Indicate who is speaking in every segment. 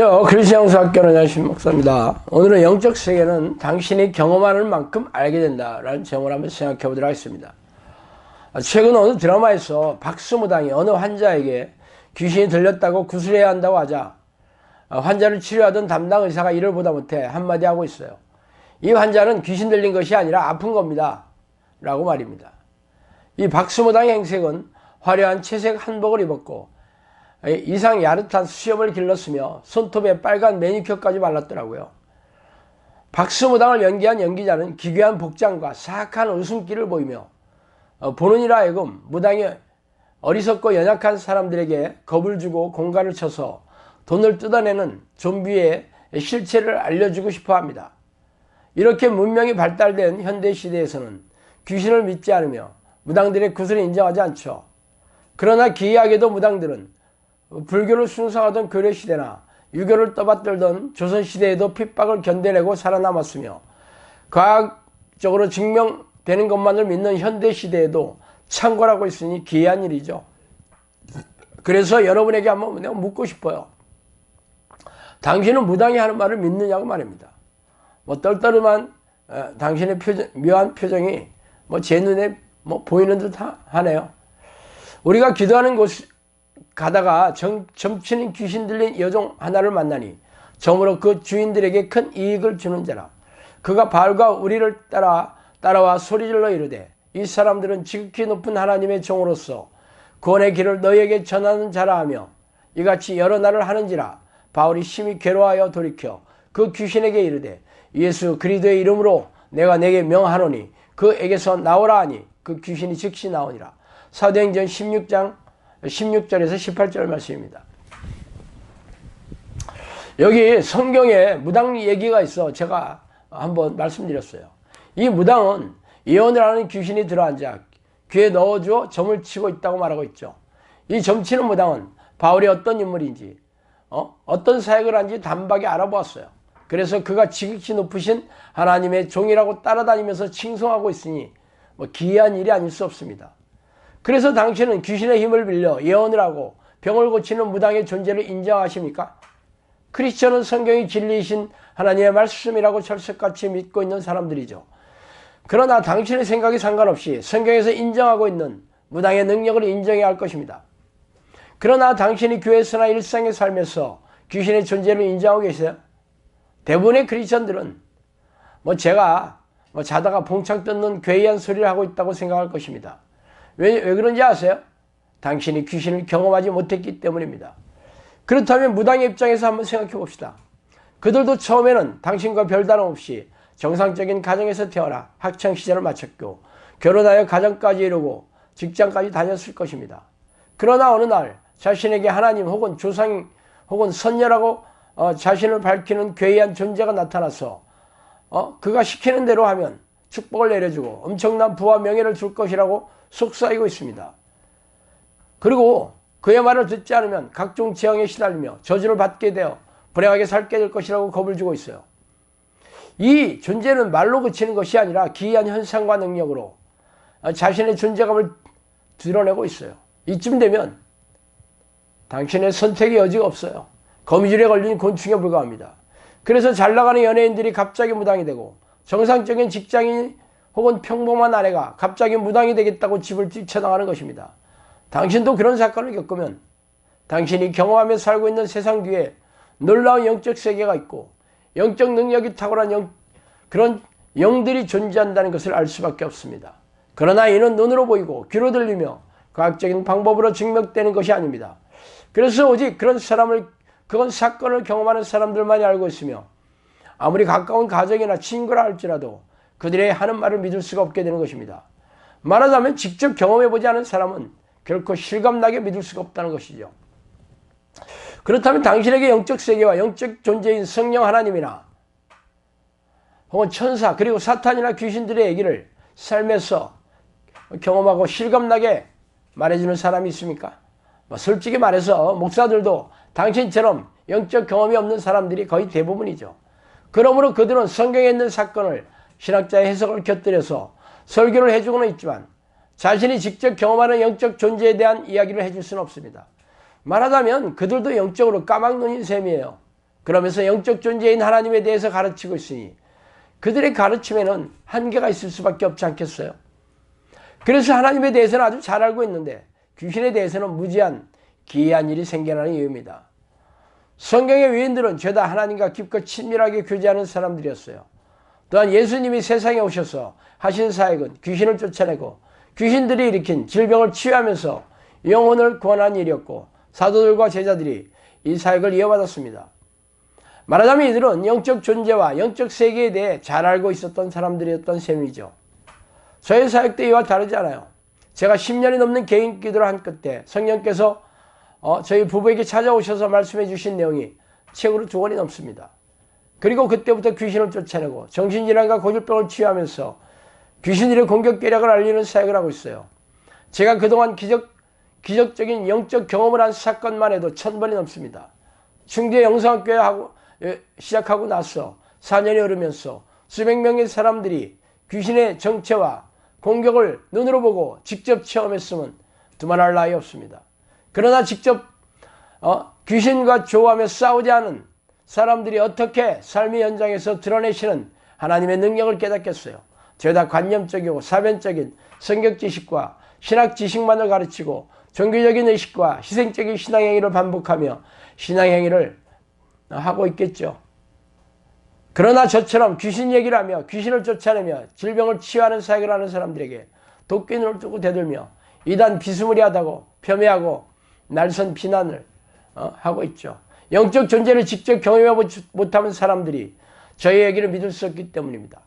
Speaker 1: 안녕하세요. 크리스천학교는 야신 목사입니다. 오늘은 영적 세계는 당신이 경험하는 만큼 알게 된다라는 제목을 한번 생각해 보도록 하겠습니다. 최근 어느 드라마에서 박수무당이 어느 환자에게 귀신이 들렸다고 구술해야 한다고 하자 환자를 치료하던 담당 의사가 이를 보다 못해 한마디 하고 있어요. 이 환자는 귀신 들린 것이 아니라 아픈 겁니다. 라고 말입니다. 이 박수무당의 행색은 화려한 채색 한복을 입었고 이상 야릇한 수염을 길렀으며 손톱에 빨간 매니큐어까지 발랐더라고요. 박수무당을 연기한 연기자는 기괴한 복장과 사악한 웃음기를 보이며 어, 보는 이라 하여금 무당이 어리석고 연약한 사람들에게 겁을 주고 공갈을 쳐서 돈을 뜯어내는 좀비의 실체를 알려주고 싶어 합니다. 이렇게 문명이 발달된 현대 시대에서는 귀신을 믿지 않으며 무당들의 구슬을 인정하지 않죠. 그러나 기이하게도 무당들은 불교를 순상하던 고려 시대나 유교를 떠받들던 조선 시대에도 핍박을 견뎌내고 살아남았으며 과학적으로 증명되는 것만을 믿는 현대 시대에도 창궐하고 있으니 기이한 일이죠. 그래서 여러분에게 한번 내가 묻고 싶어요. 당신은 무당이 하는 말을 믿느냐고 말입니다. 뭐 떨떠름한 어, 당신의 표정, 묘한 표정이 뭐 제 눈에 뭐 보이는 듯 하 네요. 우리가 기도하는 곳 가다가 정, 점치는 귀신 들린 여종 하나를 만나니 점으로 그 주인들에게 큰 이익을 주는 자라. 그가 발과 우리를 따라 따라와 소리질러 이르되 이 사람들은 지극히 높은 하나님의 종으로서 구원의 길을 너희에게 전하는 자라 하며 이같이 여러 날을 하는지라 바울이 심히 괴로워하여 돌이켜 그 귀신에게 이르되 예수 그리스도의 이름으로 내가 내게 명하노니 그에게서 나오라 하니 그 귀신이 즉시 나오니라. 사도행전 16장 16절에서 18절 말씀입니다. 여기 성경에 무당 얘기가 있어 제가 한번 말씀드렸어요. 이 무당은 예언을 하는 귀신이 들어앉아 귀에 넣어주어 점을 치고 있다고 말하고 있죠. 이 점치는 무당은 바울이 어떤 인물인지 어? 어떤 사역을 한지 단박에 알아보았어요. 그래서 그가 지극히 높으신 하나님의 종이라고 따라다니면서 칭송하고 있으니 뭐 기이한 일이 아닐 수 없습니다. 그래서 당신은 귀신의 힘을 빌려 예언을 하고 병을 고치는 무당의 존재를 인정하십니까? 크리스천은 성경이 진리이신 하나님의 말씀이라고 철석같이 믿고 있는 사람들이죠. 그러나 당신의 생각에 상관없이 성경에서 인정하고 있는 무당의 능력을 인정해야 할 것입니다. 그러나 당신이 교회에서나 일상의 삶에서 귀신의 존재를 인정하고 계세요? 대부분의 크리스천들은 뭐 제가 뭐 자다가 봉창 뜯는 괴이한 소리를 하고 있다고 생각할 것입니다. 왜, 왜 그런지 아세요? 당신이 귀신을 경험하지 못했기 때문입니다. 그렇다면 무당의 입장에서 한번 생각해 봅시다. 그들도 처음에는 당신과 별다름 없이 정상적인 가정에서 태어나 학창 시절을 마쳤고 결혼하여 가정까지 이루고 직장까지 다녔을 것입니다. 그러나 어느 날 자신에게 하나님 혹은 조상 혹은 선녀라고 어, 자신을 밝히는 괴이한 존재가 나타나서 어, 그가 시키는 대로 하면 축복을 내려주고 엄청난 부와 명예를 줄 것이라고 속삭이고 있습니다. 그리고 그의 말을 듣지 않으면 각종 재앙에 시달리며 저주를 받게 되어 불행하게 살게 될 것이라고 겁을 주고 있어요. 이 존재는 말로 그치는 것이 아니라 기이한 현상과 능력으로 자신의 존재감을 드러내고 있어요. 이쯤 되면 당신의 선택의 여지가 없어요. 거미줄에 걸린 곤충에 불과합니다. 그래서 잘 나가는 연예인들이 갑자기 무당이 되고 정상적인 직장인 혹은 평범한 아내가 갑자기 무당이 되겠다고 집을 뛰쳐나가는 것입니다. 당신도 그런 사건을 겪으면 당신이 경험하며 살고 있는 세상 뒤에 놀라운 영적 세계가 있고 영적 능력이 탁월한 영, 그런 영들이 존재한다는 것을 알 수밖에 없습니다. 그러나 이는 눈으로 보이고 귀로 들리며 과학적인 방법으로 증명되는 것이 아닙니다. 그래서 오직 그런 사람을 그건 사건을 경험하는 사람들만이 알고 있으며 아무리 가까운 가족이나 친구라 할지라도 그들의 하는 말을 믿을 수가 없게 되는 것입니다. 말하자면 직접 경험해보지 않은 사람은 결코 실감나게 믿을 수가 없다는 것이죠. 그렇다면 당신에게 영적 세계와 영적 존재인 성령 하나님이나 혹은 천사 그리고 사탄이나 귀신들의 얘기를 삶에서 경험하고 실감나게 말해주는 사람이 있습니까? 뭐 솔직히 말해서 목사들도 당신처럼 영적 경험이 없는 사람들이 거의 대부분이죠. 그러므로 그들은 성경에 있는 사건을 신학자의 해석을 곁들여서 설교를 해주고는 있지만 자신이 직접 경험하는 영적 존재에 대한 이야기를 해줄 수는 없습니다. 말하자면 그들도 영적으로 까막눈인 셈이에요. 그러면서 영적 존재인 하나님에 대해서 가르치고 있으니 그들의 가르침에는 한계가 있을 수밖에 없지 않겠어요? 그래서 하나님에 대해서는 아주 잘 알고 있는데 귀신에 대해서는 무지한 기이한 일이 생겨나는 이유입니다. 성경의 위인들은 죄다 하나님과 깊고 친밀하게 교제하는 사람들이었어요. 또한 예수님이 세상에 오셔서 하신 사역은 귀신을 쫓아내고 귀신들이 일으킨 질병을 치유하면서 영혼을 구원한 일이었고 사도들과 제자들이 이 사역을 이어받았습니다. 말하자면 이들은 영적 존재와 영적 세계에 대해 잘 알고 있었던 사람들이었던 셈이죠. 저의 사역도 이와 다르지 않아요. 제가 10년이 넘는 개인 기도를 한 끝에 성령께서 어, 저희 부부에게 찾아오셔서 말씀해 주신 내용이 책으로 두 권이 넘습니다. 그리고 그때부터 귀신을 쫓아내고 정신질환과 고질병을 치유하면서 귀신들의 공격 계략을 알리는 사역을 하고 있어요. 제가 그동안 기적, 기적적인 영적 경험을 한 사건만 해도 천 번이 넘습니다. 충주의 영상학교에 하고, 예, 시작하고 나서 4년이 흐르면서 수백 명의 사람들이 귀신의 정체와 공격을 눈으로 보고 직접 체험했으면 두말할 나위 없습니다. 그러나 직접 어, 귀신과 조화하며 싸우지 않은 사람들이 어떻게 삶의 현장에서 드러내시는 하나님의 능력을 깨닫겠어요. 죄다 관념적이고 사변적인 성격 지식과 신학 지식만을 가르치고 종교적인 의식과 희생적인 신앙행위를 반복하며 신앙행위를 하고 있겠죠. 그러나 저처럼 귀신 얘기를 하며 귀신을 쫓아내며 질병을 치유하는 사역을 하는 사람들에게 도끼 눈을 뜨고 대들며 이단 비스무리하다고 폄훼하고 날선 비난을 어, 하고 있죠. 영적 존재를 직접 경험해 못하는 사람들이 저희 얘기를 믿을 수 없기 때문입니다.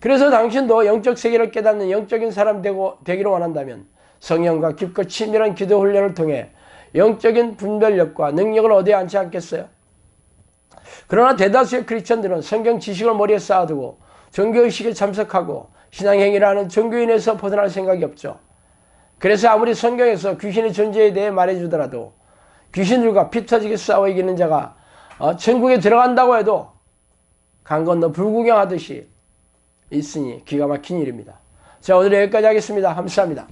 Speaker 1: 그래서 당신도 영적 세계를 깨닫는 영적인 사람 되고, 되기를 원한다면 성령과 깊고 친밀한 기도 훈련을 통해 영적인 분별력과 능력을 얻어야 하지 않겠어요? 그러나 대다수의 크리스천들은 성경 지식을 머리에 쌓아두고 종교의식에 참석하고 신앙행위를 하는 종교인에서 벗어날 생각이 없죠. 그래서 아무리 성경에서 귀신의 존재에 대해 말해주더라도 귀신들과 피 터지게 싸워 이기는 자가 어, 천국에 들어간다고 해도 강 건너 불구경하듯이 있으니 기가 막힌 일입니다. 자 오늘 여기까지 하겠습니다. 감사합니다.